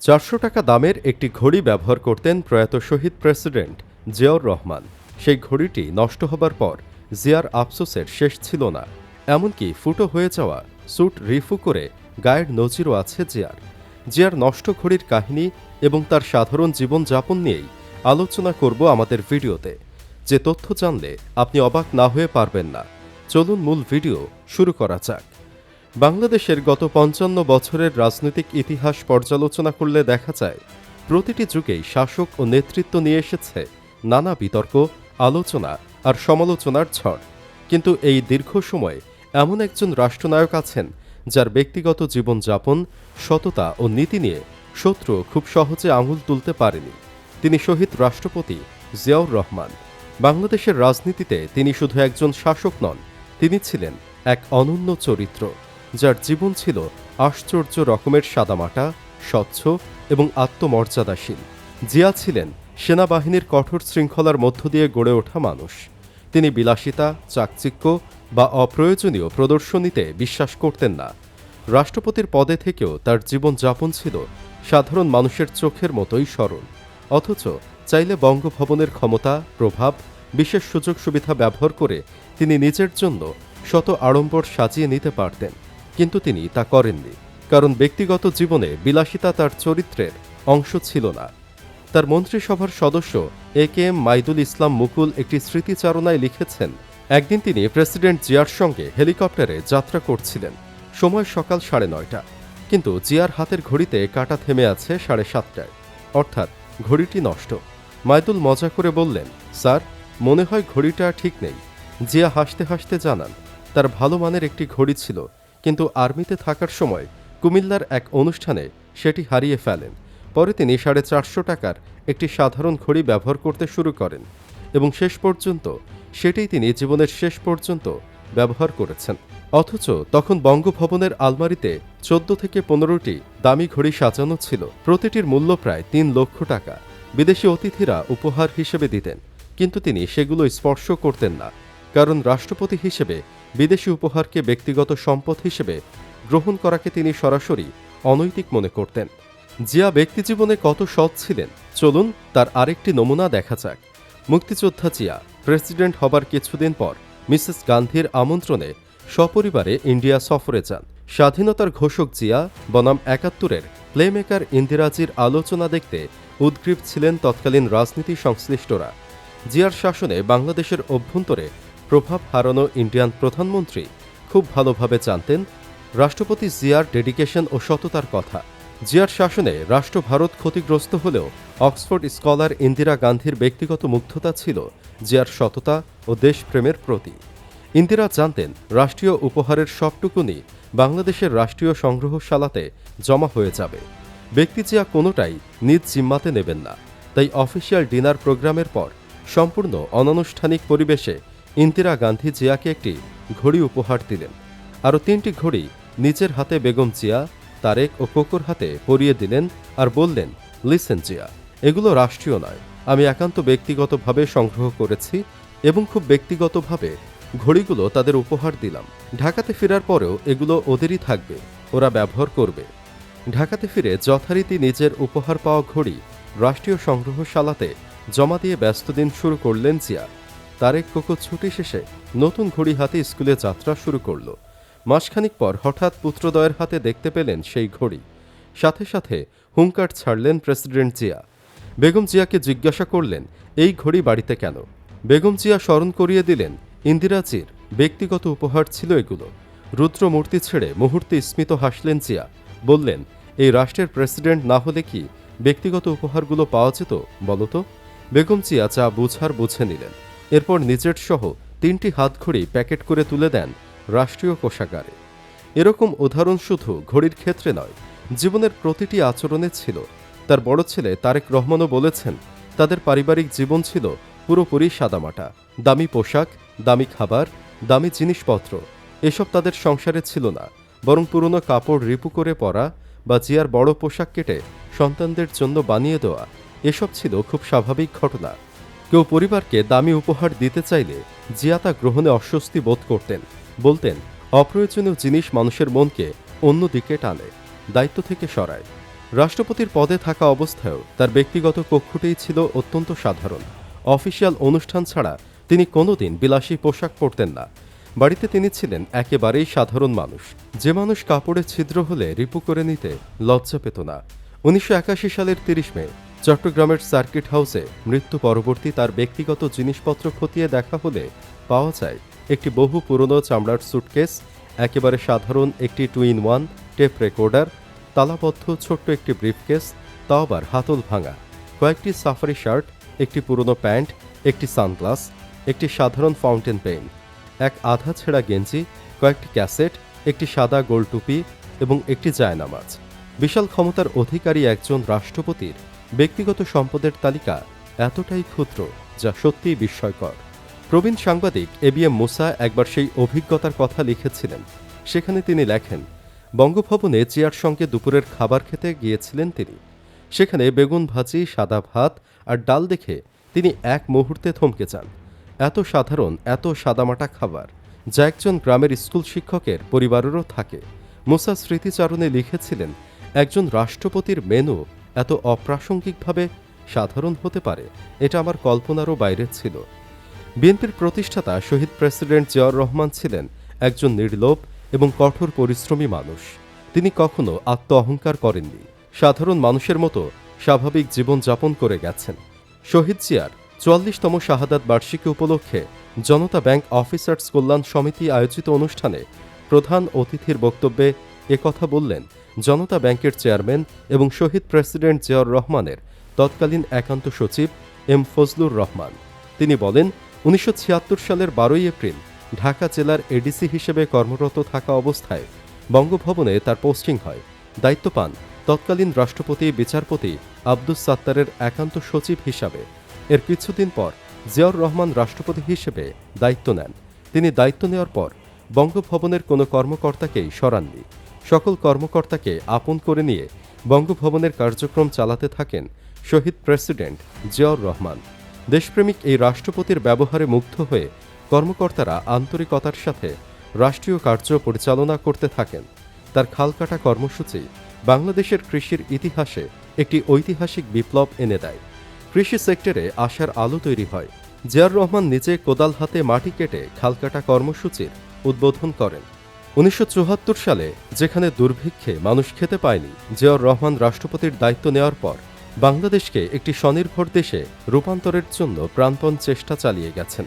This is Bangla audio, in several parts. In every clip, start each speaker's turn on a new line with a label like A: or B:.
A: চারশো টাকা দামের একটি ঘড়ি ব্যবহার করতেন প্রয়াত শহীদ প্রেসিডেন্ট জিয়াউর রহমান। সেই ঘড়িটি নষ্ট হবার পর জিয়ার আফসোসের শেষ ছিল না। এমনকি ফুটো হয়ে যাওয়া স্যুট রিফু করে গায়ের নজিরও আছে জিয়ার। জিয়ার নষ্ট ঘড়ির কাহিনী এবং তার সাধারণ জীবনযাপন নিয়েই আলোচনা করব আমাদের ভিডিওতে। যে তথ্য জানলে আপনি অবাক না হয়ে পারবেন না। চলুন মূল ভিডিও শুরু করা যাক। বাংলাদেশের গত পঞ্চান্ন বছরের রাজনৈতিক ইতিহাস পর্যালোচনা করলে দেখা যায়, প্রতিটি যুগেই শাসক ও নেতৃত্ব নিয়ে এসেছে নানা বিতর্ক, আলোচনা আর সমালোচনার ঝড়। কিন্তু এই দীর্ঘ সময়ে এমন একজন রাষ্ট্রনায়ক আছেন, যার ব্যক্তিগত জীবনযাপন, সততা ও নীতি নিয়ে শত্রু খুব সহজে আঙুল তুলতে পারেনি। তিনি শহীদ রাষ্ট্রপতি জিয়াউর রহমান। বাংলাদেশের রাজনীতিতে তিনি শুধু একজন শাসক নন, তিনি ছিলেন এক অনন্য চরিত্র। যার জীবন ছিল আশ্চর্য রকমের সাদামাটা, স্বচ্ছ এবং আত্মমর্যাদাশীল। জিয়া ছিলেন সেনাবাহিনীর কঠোর শৃঙ্খলার মধ্য দিয়ে গড়ে ওঠা মানুষ। তিনি বিলাসিতা, চাকচিক্য বা অপ্রয়োজনীয় প্রদর্শনীতে বিশ্বাস করতেন না। রাষ্ট্রপতির পদে থেকেও তার জীবনযাপন ছিল সাধারণ মানুষের চোখের মতোই সরল। অথচ চাইলে বঙ্গভবনের ক্ষমতা, প্রভাব, বিশেষ সুযোগ সুবিধা ব্যবহার করে তিনি নিজের জন্য শত আড়ম্বর সাজিয়ে নিতে পারতেন। কিন্তু তিনি তা করেননি, কারণ ব্যক্তিগত জীবনে বিলাসিতা তার চরিত্রের অংশ ছিল না। তার মন্ত্রিসভার সদস্য এ কে এম মাইদুল ইসলাম মুকুল একটি স্মৃতিচারণায় লিখেছেন, একদিন তিনি প্রেসিডেন্ট জিয়ার সঙ্গে হেলিকপ্টারে যাত্রা করছিলেন, সময় সকাল সাড়ে নয়টা, কিন্তু জিয়ার হাতের ঘড়িতে কাটা থেমে আছে সাড়ে সাতটায়। অর্থাৎ ঘড়িটি নষ্ট। মাইদুল মজা করে বললেন, স্যার, মনে হয় ঘড়িটা ঠিক নেই। জিয়া হাসতে হাসতে জানান, তার ভালো মানের একটি ঘড়ি ছিল কিন্তু আর্মিতে থাকার সময় কুমিল্লার এক অনুষ্ঠানে সেটি হারিয়ে ফেলেন। পরে তিনি সাড়ে চারশো টাকার একটি সাধারণ ঘড়ি ব্যবহার করতে শুরু করেন এবং শেষ পর্যন্ত সেটাই তিনি জীবনের শেষ পর্যন্ত ব্যবহার করেছেন। অথচ তখন বঙ্গভবনের আলমারিতে চোদ্দ থেকে পনেরোটি দামি ঘড়ি সাজানো ছিল। প্রতিটির মূল্য প্রায় তিন লক্ষ টাকা। বিদেশি অতিথিরা উপহার হিসেবে দিতেন, কিন্তু তিনি সেগুলো স্পর্শ করতেন না। কারণ রাষ্ট্রপতি হিসেবে বিদেশি উপহারকে ব্যক্তিগত সম্পদ হিসেবে গ্রহণ করাকে তিনি সরাসরি অনৈতিক মনে করতেন। জিয়া ব্যক্তিজীবনে কত সৎ ছিলেন, চলুন তার আরেকটি নমুনা দেখা যাক। মুক্তিযোদ্ধা জিয়া, প্রেসিডেন্ট হবার কিছুদিন পর মিসেস গান্ধীর আমন্ত্রণে সপরিবারে ইন্ডিয়া সফরে যান। স্বাধীনতার ঘোষক জিয়া বনাম একাত্তরের প্লেমেকার ইন্দিরাজির আলোচনা দেখতে উদ্গ্রীব ছিলেন তৎকালীন রাজনীতি সংশ্লিষ্টরা। জিয়ার শাসনে বাংলাদেশের অভ্যন্তরে প্রভাব হারানো ইন্ডিয়ান প্রধানমন্ত্রী খুব ভালোভাবে জানতেন রাষ্ট্রপতি জিয়ার ডেডিকেশন ও সততার কথা। জিয়ার শাসনে রাষ্ট্র ভারত ক্ষতিগ্রস্ত হলেও অক্সফোর্ড স্কলার ইন্দিরা গান্ধীর ব্যক্তিগত মুগ্ধতা ছিল জিয়ার সততা ও দেশপ্রেমের প্রতি। ইন্দিরা জানতেন রাষ্ট্রীয় উপহারের সবটুকুনি বাংলাদেশের রাষ্ট্রীয় সংগ্রহশালাতে জমা হয়ে যাবে। ব্যক্তি জিয়া কোনোটাই নিজ জিম্মাতে নেবেন না। তাই অফিসিয়াল ডিনার প্রোগ্রামের পর সম্পূর্ণ অনানুষ্ঠানিক পরিবেশে ইন্দিরা গান্ধী জিয়াকে একটি ঘড়ি উপহার দিলেন। আরও তিনটি ঘড়ি নিজের হাতে বেগম জিয়া, তারেক ও কোকর হাতে পরিয়ে দিলেন আর বললেন, লিসেন জিয়া, এগুলো রাষ্ট্রীয় নয়। আমি একান্ত ব্যক্তিগতভাবে সংগ্রহ করেছি এবং খুব ব্যক্তিগতভাবে ঘড়িগুলো তাদের উপহার দিলাম। ঢাকাতে ফেরার পরেও এগুলো ওদেরই থাকবে, ওরা ব্যবহার করবে। ঢাকাতে ফিরে যথারীতি নিজের উপহার পাওয়া ঘড়ি রাষ্ট্রীয় সংগ্রহশালাতে জমা দিয়ে ব্যস্ত দিন শুরু করলেন জিয়া। তারেক কোকো ছুটি শেষে নতুন ঘড়ি হাতে স্কুলে যাত্রা শুরু করল। মাসখানিক পর হঠাৎ পুত্রদয়ের হাতে দেখতে পেলেন সেই ঘড়ি। সাথে সাথে হুঙ্কার ছাড়লেন প্রেসিডেন্ট জিয়া। বেগম জিয়াকে জিজ্ঞাসা করলেন, এই ঘড়ি বাড়িতে কেন? বেগম জিয়া স্মরণ করিয়ে দিলেন ইন্দিরাজির ব্যক্তিগত উপহার ছিল এগুলো। রুদ্র মূর্তি ছেড়ে মুহূর্তে স্মিত হাসলেন জিয়া। বললেন, এই রাষ্ট্রের প্রেসিডেন্ট না হলে কি ব্যক্তিগত উপহারগুলো পাওয়া যেত বলতো বেগম জিয়া যা বুঝার বুঝে নিলেন। এরপর নিজের সহ তিনটি হাতঘড়ি প্যাকেট করে তুলে দেন রাষ্ট্রীয় কোষাগারে। এরকম উদাহরণ শুধু ঘড়ির ক্ষেত্রে নয়, জীবনের প্রতিটি আচরণে ছিল। তার বড় ছেলে তারেক রহমানও বলেছেন, তাদের পারিবারিক জীবন ছিল পুরোপুরি সাদামাটা, দামি পোশাক, দামি খাবার, দামি জিনিসপত্র। এসব তাদের সংসারে ছিল না, বরং পুরনো কাপড় রিপু করে পরা বা জিয়ার বড় পোশাক কেটে সন্তানদের জন্য বানিয়ে দেওয়া। এসব ছিল খুব স্বাভাবিক ঘটনা। কেউ পরিবারকে দামি উপহার দিতে চাইলে জিয়া তা গ্রহণে অস্বস্তি বোধ করতেন। বলতেন, অপ্রয়োজনীয় জিনিস মানুষের মনকে অন্যদিকে টানে, দায়িত্ব থেকে সরায়। রাষ্ট্রপতির পদে থাকা অবস্থায়ও তার ব্যক্তিগত কক্ষটিই ছিল অত্যন্ত সাধারণ। অফিসিয়াল অনুষ্ঠান ছাড়া তিনি কোনোদিন বিলাসী পোশাক পরতেন না। বাড়িতে তিনি ছিলেন একেবারেই সাধারণ মানুষ। যে মানুষ কাপড়ে ছিদ্র হলে রিপু করে নিতে লজ্জা পেত না। উনিশশো একাশি সালের তিরিশ মে চট্টগ্রামের সার্কিট হাউসে মৃত্যু পরবর্তী তার ব্যক্তিগত জিনিসপত্র খতিয়ে দেখা হলে পাওয়া যায় একটি বহু পুরনো চামড়ার সুটকেস, একেবারে সাধারণ একটি two in one tape recorder, তালাবদ্ধ ছোট্ট একটি ব্রিফকেস, তাও আবার হাতল ভাঙা। কয়েকটি সাফারি শার্ট, একটি পুরনো প্যান্ট, একটি সানগ্লাস, একটি সাধারণ ফাউন্টেন পেন, এক আধা ছেঁড়া গেঞ্জি, কয়েকটি ক্যাসেট, একটি সাদা গোল টুপি এবং একটি জায়নামাজ। বিশাল ক্ষমতার অধিকারী একজন রাষ্ট্রপতির ব্যক্তিগত সম্পদের তালিকা এতটাই ক্ষুদ্র যা সত্যিই বিস্ময়কর। প্রবীণ সাংবাদিক এবিএম মুসা একবার সেই অভিজ্ঞতার কথা লিখেছিলেন। সেখানে তিনি লেখেন, বঙ্গভবনে চেয়ার সঙ্গে দুপুরের খাবার খেতে গিয়েছিলেন তিনি। সেখানে বেগুন ভাজি, সাদা ভাত আর ডাল দেখে তিনি এক মুহূর্তে থমকে যান। এত সাধারণ, এত সাদামাটা খাবার, যা একজন গ্রামের স্কুল শিক্ষকের পরিবারেরও থাকে। মুসা স্মৃতিচারণে লিখেছিলেন, একজন রাষ্ট্রপতির মেনু এত অপ্রাসঙ্গিকভাবে সাধারণ হতে পারে, এটা আমার কল্পনারও বাইরে ছিল। বিএনপির প্রতিষ্ঠাতা শহীদ প্রেসিডেন্ট জিয়াউর রহমান ছিলেন একজন নির্লোভ এবং কঠোর পরিশ্রমী মানুষ। তিনি কখনো আত্ম অহংকার করেননি। সাধারণ মানুষের মতো স্বাভাবিক জীবনযাপন করে গেছেন। শহীদ জিয়ার চুয়াল্লিশতম শাহাদাত বার্ষিকী উপলক্ষে জনতা ব্যাংক অফিসার্স কল্যাণ সমিতি আয়োজিত অনুষ্ঠানে প্রধান অতিথির বক্তব্যে একথা বললেন জনতা ব্যাংকের চেয়ারম্যান এবং শহীদ প্রেসিডেন্ট জিয়াউর রহমানের তৎকালীন একান্ত সচিব এম ফজলুর রহমান। তিনি বলেন, উনিশশো ছিয়াত্তর সালের বারোই এপ্রিল ঢাকা জেলার এডিসি হিসেবে কর্মরত থাকা অবস্থায় বঙ্গভবনে তার পোস্টিং হয়। দায়িত্ব পান তৎকালীন রাষ্ট্রপতি, বিচারপতি আব্দুস সাত্তারের একান্ত সচিব হিসাবে। এর কিছুদিন পর জিয়াউর রহমান রাষ্ট্রপতি হিসেবে দায়িত্ব নেন। তিনি দায়িত্ব নেওয়ার পর বঙ্গভবনের কোনো কর্মকর্তাকেই সরাননি। সকল কর্মকর্তাকে আপন করে নিয়ে বঙ্গভবনের কার্যক্রম চালাতে থাকেন শহীদ প্রেসিডেন্ট জিয়াউর রহমান। দেশপ্রেমিক এই রাষ্ট্রপতির ব্যবহারে মুগ্ধ হয়ে কর্মকর্তারা আন্তরিকতার সাথে রাষ্ট্রীয় কার্য পরিচালনা করতে থাকেন। তার খালকাটা কর্মসূচি বাংলাদেশের কৃষির ইতিহাসে একটি ঐতিহাসিক বিপ্লব এনে দেয়। কৃষি সেক্টরে আশার আলো তৈরি হয়। জিয়ার রহমান নিজে কোদাল হাতে মাটি কেটে খালকাটা কর্মসূচির উদ্বোধন করেন। উনিশশো সালে, যেখানে দুর্ভিক্ষে মানুষ খেতে পায়নি, জিয়াউর রহমান রাষ্ট্রপতির দায়িত্ব নেওয়ার পর বাংলাদেশকে একটি স্বনির্ভর দেশে রূপান্তরের জন্য প্রাণপণ চেষ্টা চালিয়ে গেছেন।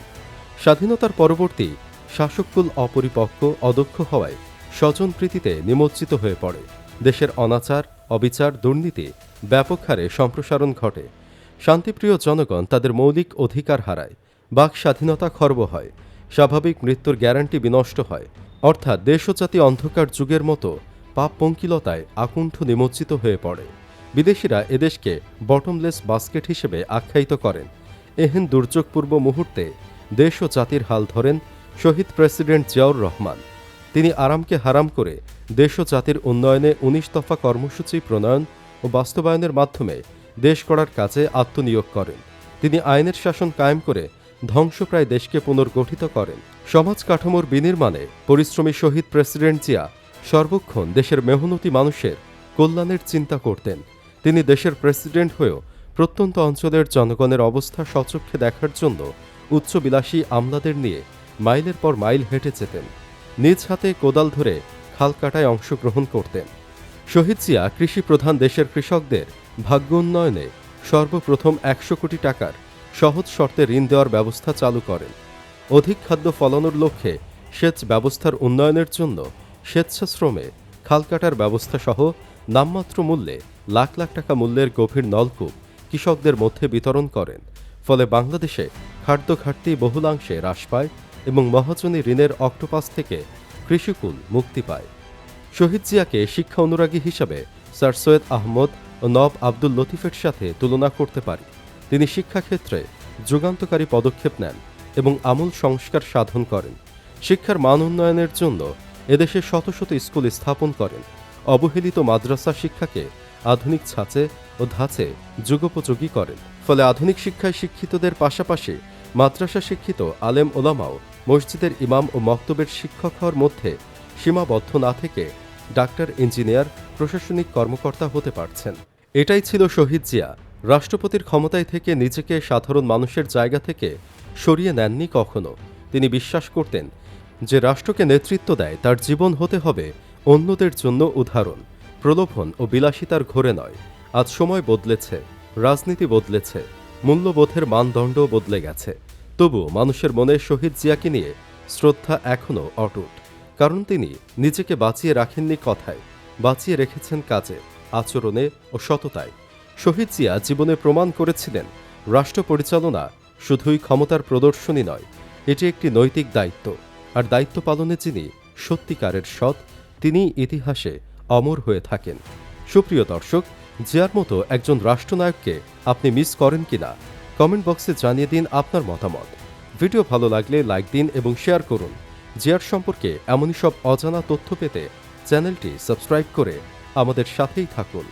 A: স্বাধীনতার পরবর্তী শাসককুল অপরিপক্ক, অদক্ষ হওয়ায় স্বজনপ্রীতিতে নিমজ্জিত হয়ে পড়ে। দেশের অনাচার, অবিচার, দুর্নীতি ব্যাপক হারে সম্প্রসারণ ঘটে। শান্তিপ্রিয় জনগণ তাদের মৌলিক অধিকার হারায়। বাক স্বাধীনতা খর্ব হয়। স্বাভাবিক মৃত্যুর গ্যারান্টি বিনষ্ট হয়। অর্থাৎ দেশ ও অন্ধকার যুগের মতো পাপ পঙ্কিলতায় আকুণ্ঠ নিমজ্জিত হয়ে পড়ে। বিদেশিরা এদেশকে বটমলেস বাস্কেট হিসেবে আখ্যায়িত করেন। এহেন দুর্যোগপূর্ব মুহূর্তে দেশ ও জাতির হাল ধরেন শহীদ প্রেসিডেন্ট জিয়াউর রহমান। তিনি আরামকে হারাম করে দেশ ও জাতির উন্নয়নে উনিশ দফা কর্মসূচি প্রণয়ন ও বাস্তবায়নের মাধ্যমে দেশ গড়ার কাজে আত্মনিয়োগ করেন। তিনি আইনের শাসন কায়েম করে ধ্বংসপ্রায় দেশকে পুনর্গঠিত করেন। সমাজ কাঠামোর বিনির্মাণে পরিশ্রমী শহীদ প্রেসিডেন্ট জিয়া সর্বক্ষণ দেশের মেহনতি মানুষের কল্যাণের চিন্তা করতেন। তিনি দেশের প্রেসিডেন্ট হয়েও প্রত্যন্ত অঞ্চলের জনগণের অবস্থা সচক্ষে দেখার জন্য উচ্চবিলাসী আমলাদের নিয়ে মাইলের পর মাইল হেঁটে যেতেন। নিজ হাতে কোদাল ধরে খাল কাটায় অংশগ্রহণ করতেন। শহীদ জিয়া কৃষি প্রধান দেশের কৃষকদের ভাগ্য উন্নয়নে সর্বপ্রথম একশো কোটি টাকার সহজ শর্তে ঋণ দেওয়ার ব্যবস্থা চালু করেন। অধিক খাদ্য ফলানোর লক্ষ্যে সেচ ব্যবস্থার উন্নয়নের জন্য স্বেচ্ছাশ্রমে খাল কাটার ব্যবস্থা সহ নামমাত্র মূল্যে লাখ লাখ টাকা মূল্যের গভীর নলকূপ কৃষকদের মধ্যে বিতরণ করেন। ফলে বাংলাদেশে খাদ্য ঘাটতি বহুলাংশে হ্রাস পায় এবং মহাজনী ঋণের অক্টোপাস থেকে কৃষিকুল মুক্তি পায়। শহীদ জিয়াকে শিক্ষা অনুরাগী হিসাবে স্যার সৈয়দ আহমদ ও নব আব্দুল লতিফের সাথে তুলনা করতে পারি। তিনি শিক্ষাক্ষেত্রে যুগান্তকারী পদক্ষেপ নেন এবং আমূল সংস্কার সাধন করেন। শিক্ষার মান উন্নয়নের জন্য এদেশে শত শত স্কুল স্থাপন করেন। অবহেলিত মাদ্রাসা শিক্ষাকে আধুনিক ছাঁচে ও ধাঁচে যুগোপযোগী করেন। ফলে আধুনিক শিক্ষায় শিক্ষিতদের পাশাপাশি মাদ্রাসা শিক্ষিত আলেম ওলামাও মসজিদের ইমাম ও মক্তবের শিক্ষক হওয়ার মধ্যে সীমাবদ্ধ না থেকে ডাক্তার, ইঞ্জিনিয়ার, প্রশাসনিক কর্মকর্তা হতে পারছেন। এটাই ছিল শহীদ জিয়া। রাষ্ট্রপতির ক্ষমতায় থেকে নিজেকে সাধারণ মানুষের জায়গা থেকে সরিয়ে নেননি কখনো। তিনি বিশ্বাস করতেন যে রাষ্ট্রকে নেতৃত্ব দেয় তার জীবন হতে হবে অন্যদের জন্য উদাহরণ। প্রলোভন ও বিলাসিতার ঘোরে নয়। আজ সময় বদলেছে, রাজনীতি বদলেছে, মূল্যবোধের মানদণ্ড বদলে গেছে। তবু মানুষের মনে শহীদ জিয়াকে নিয়ে শ্রদ্ধা এখনও অটুট। কারণ তিনি নিজেকে বাঁচিয়ে রাখেননি কথায়, বাঁচিয়ে রেখেছেন কাজে, আচরণে ও সততায়। শহীদ জিয়া জীবনে প্রমাণ করেছিলেন, রাষ্ট্র পরিচালনা শুধুই ক্ষমতার প্রদর্শনী নয়, এটি একটি নৈতিক দায়িত্ব। আর দায়িত্ব পালনে যিনি সত্যিকারের সৎ, তিনি ইতিহাসে অমর হয়ে থাকেন। সুপ্রিয় দর্শক, জিয়ার মতো একজন রাষ্ট্রনায়ককে আপনি মিস করেন কিনা, কমেন্ট বক্সে জানিয়ে দিন আপনার মতামত। ভিডিও ভালো লাগলে লাইক দিন এবং শেয়ার করুন। জিয়ার সম্পর্কে এমনই সব অজানা তথ্য পেতে চ্যানেলটি সাবস্ক্রাইব করে আমাদের সাথেই থাকুন।